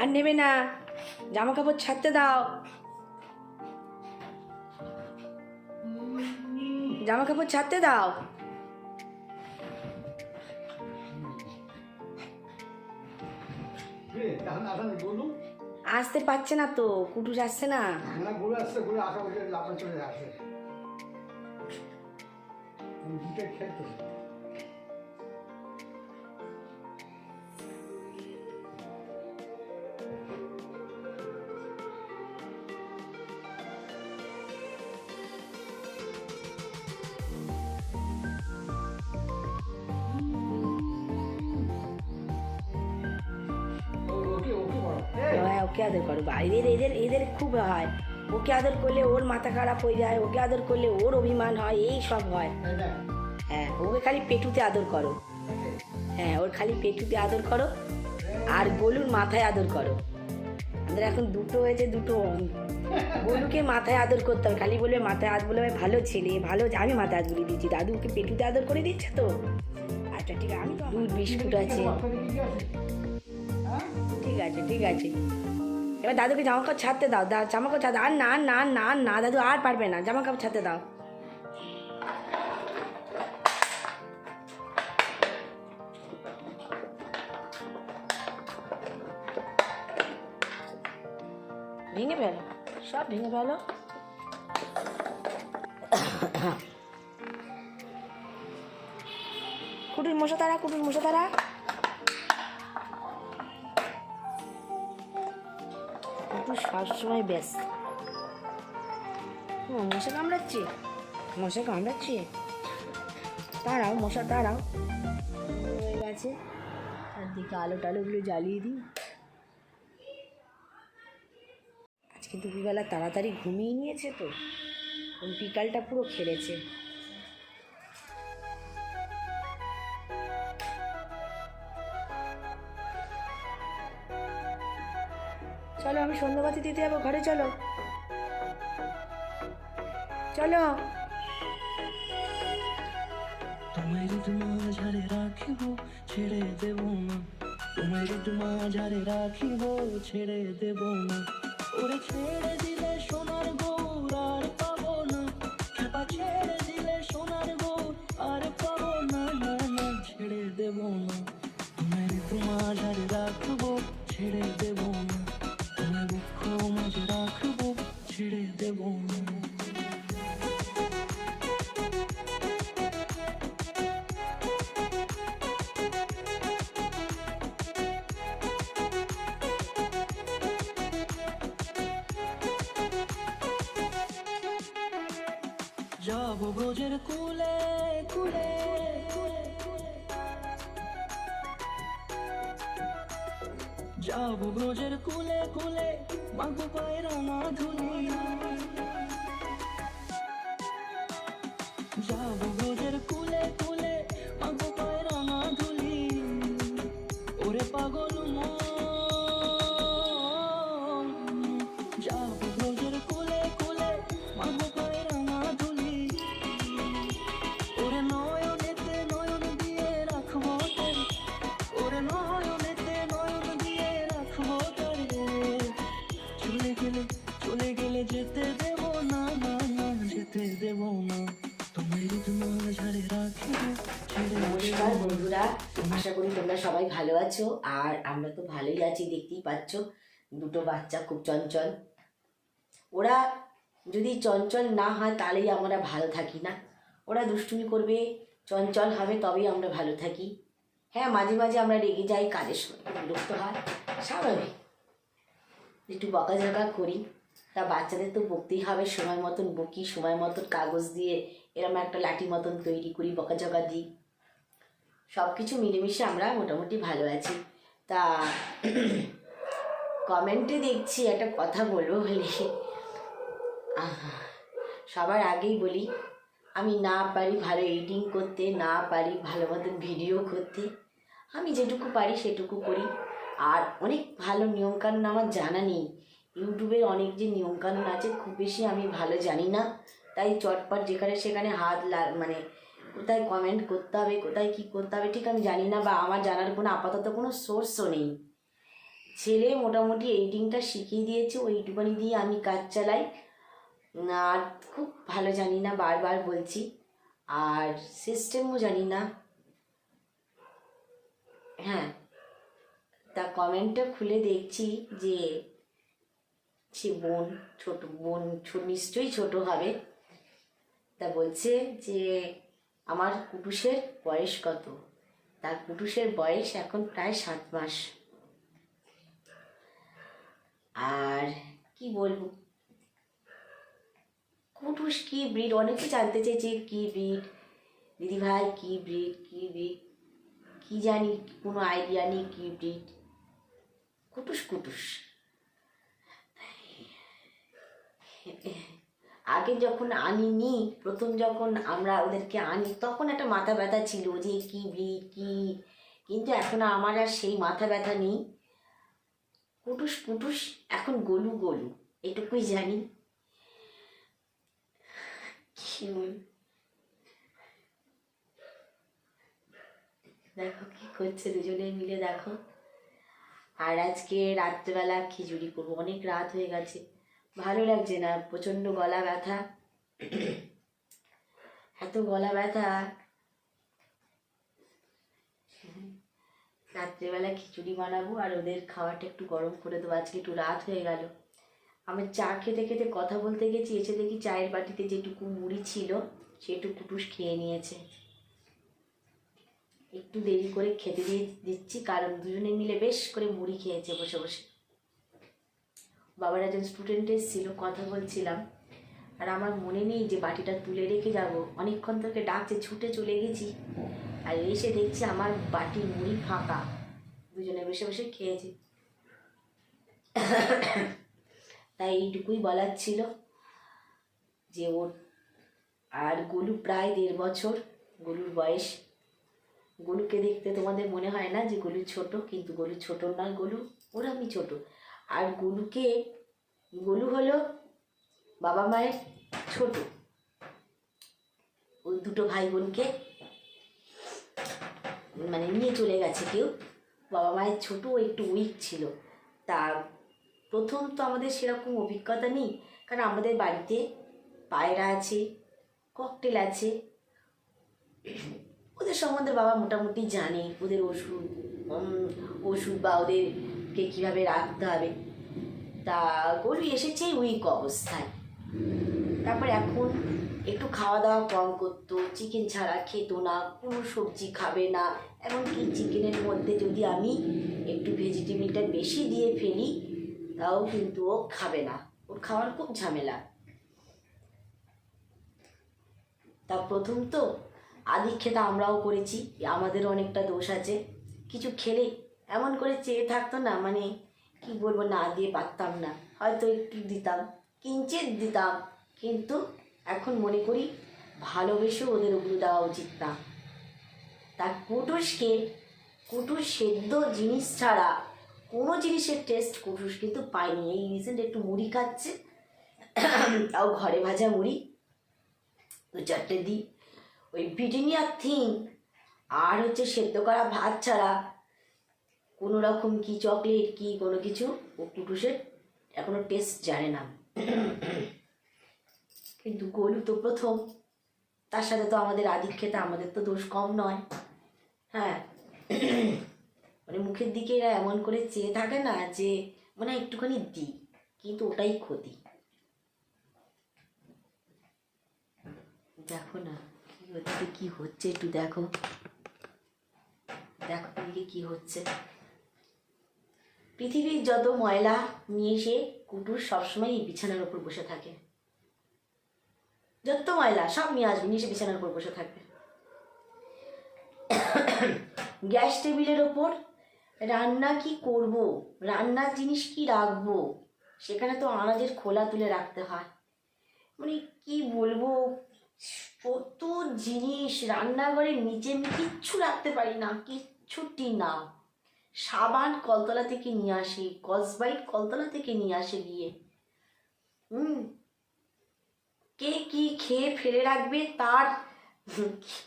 আর নেবে না। জামা কাপড় ছাড়তে দাও। জামা কাপড় ছাড়তে দাও। আসতে পারছে না তো কুটুস আসছে না। আসছে, ওকে আদর করো। বাইরের এদের এদের খুব হয়। ওকে আদর করলে ওর মাথা খারাপ হয়ে যায় ওকে আদর করলে ওর অভিমান হয় এই সব হয়। হ্যাঁ ওকে খালি পেটুতে আদর করো। হ্যাঁ ওর খালি পেটুতে আদর করো। আর গোলুর মাথায় আদর করো। আমাদের এখন দুটো হয়েছে দুটো গোলুকে মাথায় আদর করতে হবে। খালি বলবে মাথায় আদর বলে ভালো ছেলে ভালো আমি মাথায় আদর করে দিচ্ছি। দাদু ওকে পেটুতে আদর করে দিচ্ছে তো? আচ্ছা ঠিক আছে আমি তো দুধ বিস্কুট আছে? ঠিক আছে ঠিক আছে। এবার দাদুকে জামা কাপড় ছাড়তে দাও দা জামা কাপড় ছাড়তে আর না না না না, দাদু আর পারবে না জামা কাপড় ছাড়তে দাও। ভেঙে ফেলো, সব ভেঙে ফেলো। কুটুর মশা তারা কুটুর মশা তারা। সবসময় ব্যস্ত। মশা কামড়াচ্ছি? মশা কামড়াচ্ছি? তারাও মশা তারাও হয়ে গেছে। চারদিকে আলো টালোগুলো জ্বালিয়ে দিই। আজকে দুপুরবেলা তাড়াতাড়ি ঘুমিয়ে নিয়েছে তো। বিকালটা পুরো খেলেছে। চলো, আমি সন্ধ্যাবাতি দিতে যাব, ঘরে চলো। চলো। তোমায় মাঝারে রাখিব, ছেড়ে দেব না। তোমায় মাঝারে রাখিব, ছেড়ে দেব না। ওরে ছেড়ে দিলে সোনার গৌর আর পাবো না। খেপা ছেড়ে দিলে সোনার গৌর আর পাবো না না না, ছেড়ে দেব না। তোমায় মাঝারে রাখব, ছেড়ে দেব না। দুঃখ মাঝে রাখব ছেড়ে দেব। না যাব ব্রজের কুলে কুলে মাগো পায়ের মাধুরী যাব আশা করি তোমরা সবাই ভালো আছো, আর আমরা তো ভালোই আছি, দেখতেই পাচ্ছ। দুটো বাচ্চা খুব চঞ্চল। ওরা যদি চঞ্চল না হয়, তাহলেই আমরা ভালো থাকি না। ওরা দুষ্টুমি করবে, চঞ্চল হবে, তবেই আমরা ভালো থাকি। হ্যাঁ মাঝে মাঝে আমরা রেগে যাই, কাজের সময় বিরক্ত হয়, স্বাভাবিক। একটু বকাঝকা করি। তা বাচ্চাদের তো বকতেই হবে, সময় মতন বকি, সময় মতন কাগজ দিয়ে এরম একটা লাঠি মতন তৈরি করি, বকাঝকা দিই। সব কিছু মিলেমিশে আমরা মোটামুটি ভালো আছি। তা কমেন্টে দেখছি একটা কথা বলব বলে। সবার আগেই বলি, আমি না পারি ভালো এডিটিং করতে, না পারি ভালো মতন ভিডিও করতে। আমি যেটুকু পারি সেটুকু করি। আর অনেক ভালো নিয়মকানুন আমার জানা নেই। ইউটিউবের অনেক যে নিয়মকানুন আছে, খুব বেশি আমি ভালো জানি না। তাই চটপট যেখানে সেখানে হাত মানে কোথায় কমেন্ট করতে হবে, কোথায় কী করতে হবে, ঠিক আমি জানি না বা আমার জানার কোনো আপাতত কোনো সোর্সও নেই। ছেলে মোটামুটি এডিটিংটা শিখিয়ে দিয়েছে ওই ওইটুখানি দিয়ে আমি কাজ চালাই। আর খুব ভালো জানি না, বারবার বলছি। আর সিস্টেমও জানি না। হ্যাঁ তা কমেন্টটা খুলে দেখছি যে সে বোন, ছোট বোন নিশ্চয়ই ছোট হবে। তা বলছে যে আমার কুটুসের বয়স কত? তার কুটুসের বয়স এখন প্রায় সাত মাস। আর কি বলব? কুটুস কি ব্রিড? অনেকে জানতে চেয়েছে কি ব্রিড? দিদি ভাই কি ব্রিড? কি ব্রিড? কি জানি, কোনো আইডিয়া নেই কি ব্রিড? কুটুস কুটুস। আগে যখন আনিনি, প্রথম যখন আমরা ওদেরকে আনি, তখন একটা মাথা ব্যথা ছিল যে কি ব্রিড কি? কিন্তু এখন আমার আর সেই মাথা ব্যথা নেই। কুটুস কুটুস এখন গলু গলু, এটুকুই জানি। দেখো কি করছে দুজনে মিলে, দেখো। আর আজকে রাত্রেবেলা খিচুড়ি করব, অনেক রাত হয়ে গেছে। ভালো লাগছে না, প্রচণ্ড গলা ব্যথা। এত গলা ব্যথা। রাত্রেবেলা খিচুড়ি বানাবো আর ওদের খাওয়াটা একটু গরম করে দেবো। আজকে একটু রাত হয়ে গেল। আমি চা খেতে খেতে কথা বলতে গেছি, এসে দেখি চায়ের বাটিতে যেটুকু মুড়ি ছিল, সেটুকু টুস খেয়ে নিয়েছে। একটু দেরি করে খেতে দিয়ে দিচ্ছি, কারণ দুজনে মিলে বেশ করে মুড়ি খেয়েছে বসে বসে। বাবার একজন স্টুডেন্ট এসেছিল, কথা বলছিলাম। আর আমার মনে নেই যে বাটিটা তুলে রেখে যাব। অনেকক্ষণ থেকে ডাকছে, ছুটে চলে গেছি। আর এসে দেখছি আমার বাটি মুড়ি ফাঁকা। দুজনে বসে বসে খেয়েছি। তাই এইটুকুই বলার ছিল যে ওর আর গলু প্রায় দেড় বছর, গলুর বয়স। গলুকে দেখতে তোমাদের মনে হয় না যে গলু ছোট? কিন্তু গলু ছোট নয় গলু, ওর আমি ছোট। আর গলুকে, গলু হলো বাবা মায়ের ছোট। ওই দুটো ভাই বোনকে মানে নিয়ে চলে গেছে কেউ। বাবা মায়ের ছোটো একটু উইক ছিল। তা প্রথম তো আমাদের সেরকম অভিজ্ঞতা নেই, কারণ আমাদের বাড়িতে পায়রা আছে ককটেল আছে। ওদের সম্বন্ধে বাবা মোটামুটি জানে, ওদের ওষুধ ওষুধ বা ওদেরকে কীভাবে রাখতে হবে? তা গরু এসেছে উইক অবস্থায়। তারপর এখন একটু খাওয়া দাওয়া কম করতো চিকেন ছাড়া খেত না, কোনো সবজি খাবে না। এমনকি চিকেনের মধ্যে যদি আমি একটু ভেজিটেবিলটা বেশি দিয়ে ফেলি, তাও কিন্তু ও খাবে না। ওর খাওয়ার খুব ঝামেলা। তা প্রথম তো আদিক্ষেতা আমরাও করেছি, আমাদের অনেকটা দোষ আছে। কিছু খেলে এমন করে চেয়ে থাকতো না মানে কি বলব, না দিয়ে পারতাম না। হয়তো একটু দিতাম কিঞ্চিত দিতাম, কিন্তু এখন মনে করি ভালোবেসে ওদের ওগুলো দেওয়া উচিত না। তার কুটুসকে, কুটুস সেদ্ধ জিনিস ছাড়া কোনো জিনিসের টেস্ট কুটুস কিন্তু পায়নি। এই রিসেন্ট একটু মুড়ি খাচ্ছে, তাও ঘরে ভাজা মুড়ি, দু চারটে দিই। ওই ব্রিটেনিয়া থিং আর হচ্ছে সেদ্ধ করা ভাত ছাড়া কোনো রকম কি চকলেট কি কোনো কিছু? ও কুটুসের এখনও টেস্ট জানে না। কিন্তু গলু তো প্রথম। তার সাথে তো আমাদের আদিক্ষেতা, আমাদের তো দোষ কম নয়। হ্যাঁ। মানে মুখের দিকে এরা এমন করে চেয়ে থাকে না যে মানে একটুখানি দিই, কিন্তু ওটাই ক্ষতি। দেখো না, কি হচ্ছে কি হচ্ছে একটু দেখো। দেখো কি হচ্ছে। পৃথিবীর যত ময়লা নিয়ে এসে কুটুর সবসময় বিছানার উপর বসে থাকে। যত ময়লা, সব নিয়ে আসবে, নিয়ে এসে বিছানার উপর বসে থাকবে। গ্যাস টেবিলের ওপর রান্না কি করব, রান্নার জিনিস কি রাখব, সেখানে তো আনাজের খোলা তুলে রাখতে হয়। মানে কি বলব কত জিনিস রান্নাঘরের নিচে আমি কিচ্ছু রাখতে পারি না, কিচ্ছুটি না। সাবান কলতলা থেকে নিয়ে আসি কসবাইট কলতলা থেকে নিয়ে আসে গিয়ে। হুম, কে কি খেয়ে ফেলে রাখবে তার?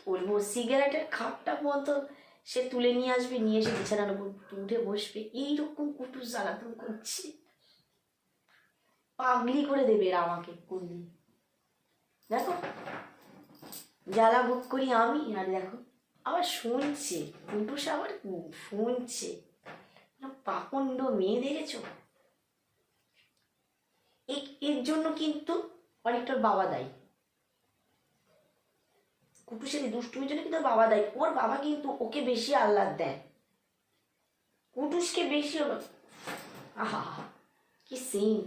বলব, সিগারেটের খাপটা পর্যন্ত সে তুলে নিয়ে আসবে, নিয়ে এসে বিছানার উপর উঠে বসবে। এইরকম কুটুস জ্বালাতন করছে। পাগলি করে দেবে এরা আমাকে কোনদিন। দেখো, জ্বালা ভোগ করি আমি, আর দেখো। আবার শুনছে কুটুস আবার শুনছে। পাখণ্ড মেয়ে দেখেছ? এর জন্য কিন্তু অনেকটা বাবা দায়ী। কুটুসের দুষ্টুমির জন্য কিন্তু বাবা দায়ী। ওর বাবা কিন্তু ওকে বেশি আহ্লাদ দেয়। কুটুসকে বেশি আহা, কি সিন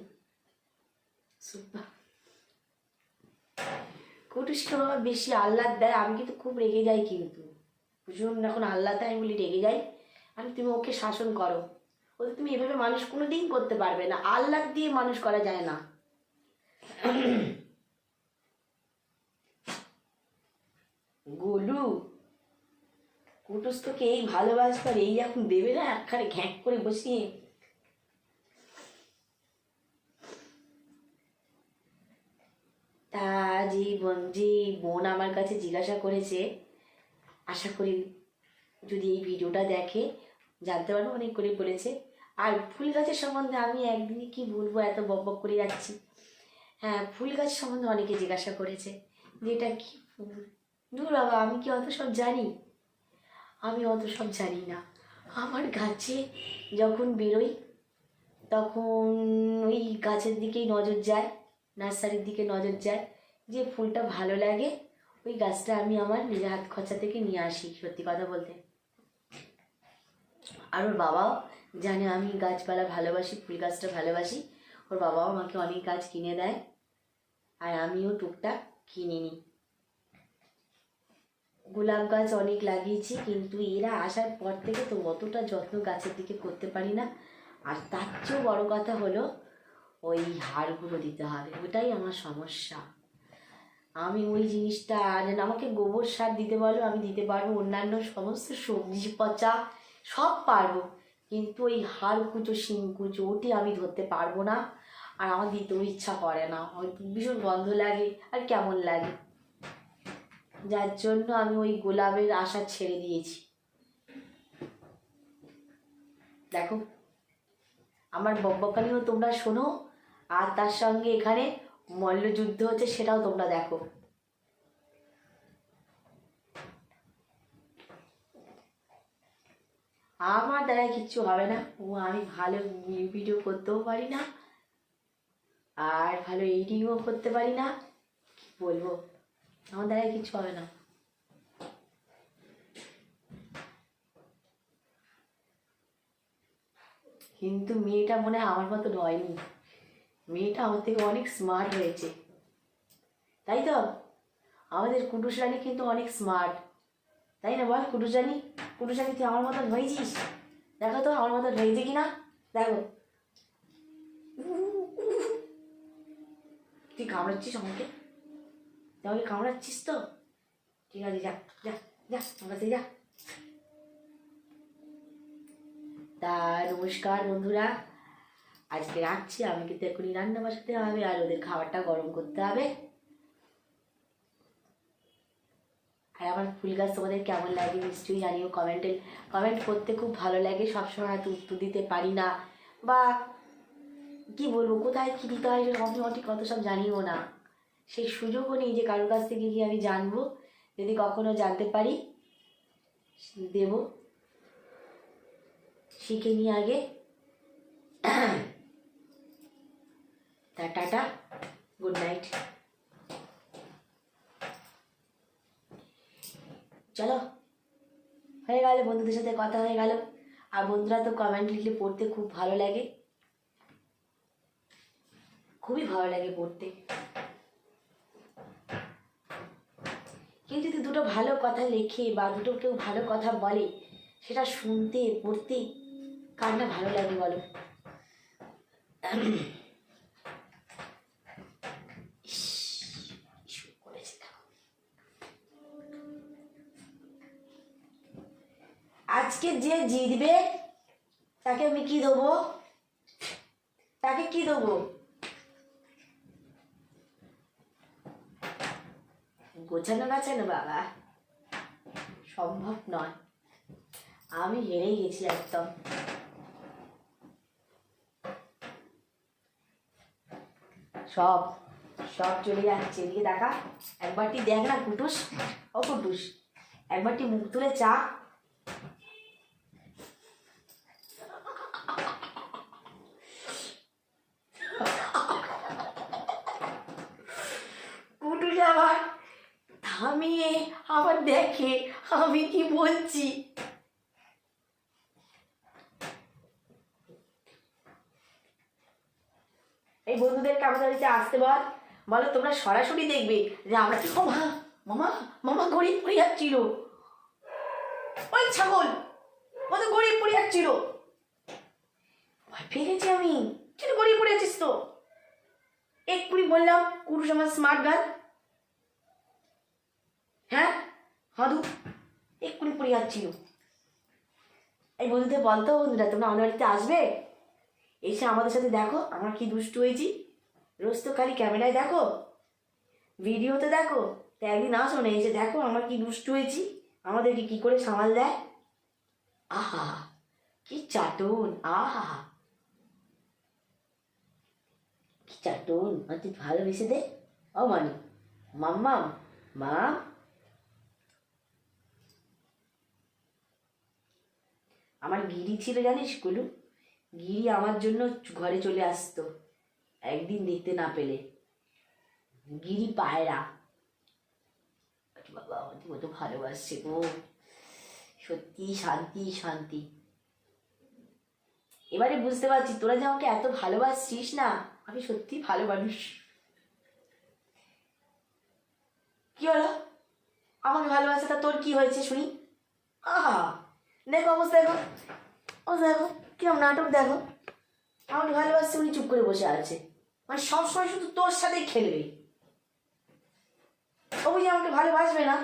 কুটুসকে বাবা বেশি আহ্লাদ দেয়, আমি কিন্তু খুব রেগে যাই কিন্তু। ভীষণ এখন দেয় আমি বলি, রেগে যাই। আমি তুমি ওকে শাসন করো। ওদের তুমি এভাবে মানুষ কোনো দিন করতে পারবে না। আল্লাহ দিয়ে মানুষ করা যায় না। গোলু কুটুস তোকে এই ভালোবাসতে আর এই এখন দেবে না? একখানে ঘ্যাঁক করে বসিয়ে। তা জীবন বোন যে বোন আমার কাছে জিজ্ঞাসা করেছে আশা করি যদি এই ভিডিওটা দেখে জানতে পারব অনেক করে বলেছে। আর ফুল গাছের সম্বন্ধে আমি একদিনে কি বলব, এত বক বক করে যাচ্ছি। হ্যাঁ ফুল গাছ সম্বন্ধে অনেকে জিজ্ঞাসা করেছে যে এটা কি ফুল? দূর বাবা, আমি কি অত সব জানি? আমি অত সব জানি না। আমার গাছে যখন বেরোই, তখন ওই গাছের দিকেই নজর যায়, নার্সারির দিকে নজর যায় যে ফুলটা ভালো লাগে। ওই গাছটা আমি আমার নিজের হাত খরচা থেকে নিয়ে আসি, সত্যি কথা বলতে। আর ওর বাবাও জানে আমি গাছপালা ভালোবাসি, ফুল গাছটা ভালোবাসি। ওর বাবাও আমাকে অনেক গাছ কিনে দেয় আর আমিও টুকটাক কিনে নিই। গোলাপ গাছ অনেক লাগিয়েছি, কিন্তু এরা আসার পর থেকে তো অতটা যত্ন গাছের দিকে করতে পারি না। আর তার চেয়েও বড় কথা হলো, ওই হাড়গুলো দিতে হবে, ওটাই আমার সমস্যা। আমি ওই জিনিসটা আর আমাকে গোবর সার দিতে বলো আমি দিতে পারব, অন্যান্য সমস্ত সবজি পচা সব পারব। কিন্তু ওই হাড় কুচো, শিং কুচো, ওটি আমি ধরতে পারব না। আর আমার দিতেও ইচ্ছা করে না। ভীষণ গন্ধ লাগে আর কেমন লাগে। যার জন্য আমি ওই গোলাপের আশা ছেড়ে দিয়েছি। দেখো, আমার বকবকানিও তোমরা শোনো, আর তার সঙ্গে এখানে মল্লযুদ্ধ হচ্ছে সেটাও তোমরা দেখো। আমার দ্বারা কিচ্ছু হবে না। ও, আমি ভালো ভিডিও করতেও পারি না। আর ভালো এডিটিংও করতে পারি না। কি বলব? আমার দ্বারা কিচ্ছু হবে না। কিন্তু মেয়েটা মনে হয় আমার মতো হয়নি। মেয়েটা আমার থেকে অনেক স্মার্ট হয়েছে। তাই তো? আমাদের কুটুস রানী কিন্তু অনেক স্মার্ট তাই না বল কুটুস রানী? কুটুস রানী, তুই আমার মতন হয়েছিস? দেখো তো, আমার মতন হয়েছে কি না দেখো। তুই কামড়াচ্ছিস আমাকে? তুই আমাকে কামড়াচ্ছিস তো? ঠিক আছে, যা যা যা, আমার যা। তা, নমস্কার বন্ধুরা। আজকে রাখছি, আমি কিন্তু এখনই রান্না বসাতে হবে আর ওদের খাবারটা গরম করতে হবে। আর আমার ফুল গাছ তোমাদের কেমন লাগে নিশ্চয়ই জানিও কমেন্টে কমেন্ট করতে খুব ভালো লাগে, সবসময় হয়তো উত্তর দিতে পারি না। বা কি বলব, কোথায় কী দিতে হয় আমি অনেক কত সব জানিও না। সেই সুযোগও নেই যে কারোর কাছ থেকে গিয়ে আমি জানব, যদি কখনো জানতে পারি, দেব। শিখে নিই আগে। তা টাটা, গুড নাইট। চলো, হয়ে গেল, বন্ধুদের সাথে কথা হয়ে গেল। আর বন্ধুরা তো কমেন্ট লিখলে পড়তে খুব ভালো লাগে। খুবই ভালো লাগে পড়তে। কেউ যদি দুটো ভালো কথা লেখে বা দুটো কেউ ভালো কথা বলে, সেটা শুনতে, পড়তে কার ভালো লাগে বলো ইস, ইস্যু করেছে দেখো। আজকে যে জিতবে, তাকে আমি কি দেবো? তাকে কি দেবো? গোছানো গাছানো বাবা। সম্ভব নয়। আমি হেরে গেছি একদম। সব সব চলে যাচ্ছে। এদিকে দেখা, একবারটি দেখ না কুটুস। ও কুটুস, একবারটি মুখ তুলে চা কুটুস আবার থামিয়ে আবার দেখে আমি কি বলছি? এই বন্ধুদেরকে আমাদের বাড়িতে আসতে বল। বলো, তোমরা সরাসরি দেখবে যে আমরা কি মামা মামা মামা গরিব পড়ে যাচ্ছিল। ওই ছাগল, ও তো গরিব পড়ে যাচ্ছিল। ভয় পেয়ে আমি। কেন গরিব পড়ে যাচ্ছিস তো? এক্ষুনি বললাম কুরুষ আমার স্মার্ট গার্ল হ্যাঁ? হাদু। এক্ষুনি পড়ে যাচ্ছিল। এই বন্ধুদের বলতো বন্ধুরা, তোমরা আমাদের বাড়িতে আসবে? এসে আমাদের সাথে দেখো, আমরা কি দুষ্টু হয়েছি। রোজ তো খালি ক্যামেরায় দেখো, ভিডিওতে দেখো। তো একদিন আসো না, এসে দেখো আমরা কি দুষ্টু হয়েছি, আমাদেরকে কি করে সামাল দেয়। আহা, কি চাটন, আহা। কি চাটন আর তুই ভালোবেসে দে। ও মানে মাম্মাম মা আমার গিরি ছিল জানিস কুলু? গিরি আমার জন্য ঘরে চলে আসতো, একদিন দেখতে না পেলে। গিরি পায়রা। বাবা আমাকে কত ভালোবাসছে গো। সত্যি শান্তি শান্তি। এবারে বুঝতে পারছি, তোরা যে আমাকে এত ভালোবাসছিস না, আমি সত্যি ভালো মানুষ। কি হলো? আমাকে ভালোবাসাটা তোর কি হয়েছে শুনি? আহা! দেখো অবশ্য দেখো। ও দেখো, কিরম নাটক দেখো। আমাকে ভালোবাসছে উনি চুপ করে বসে আছে। মানে সবসময় শুধু তোর সাথেই খেলবে। ও বুঝি আমাকে ভালোবাসবে না।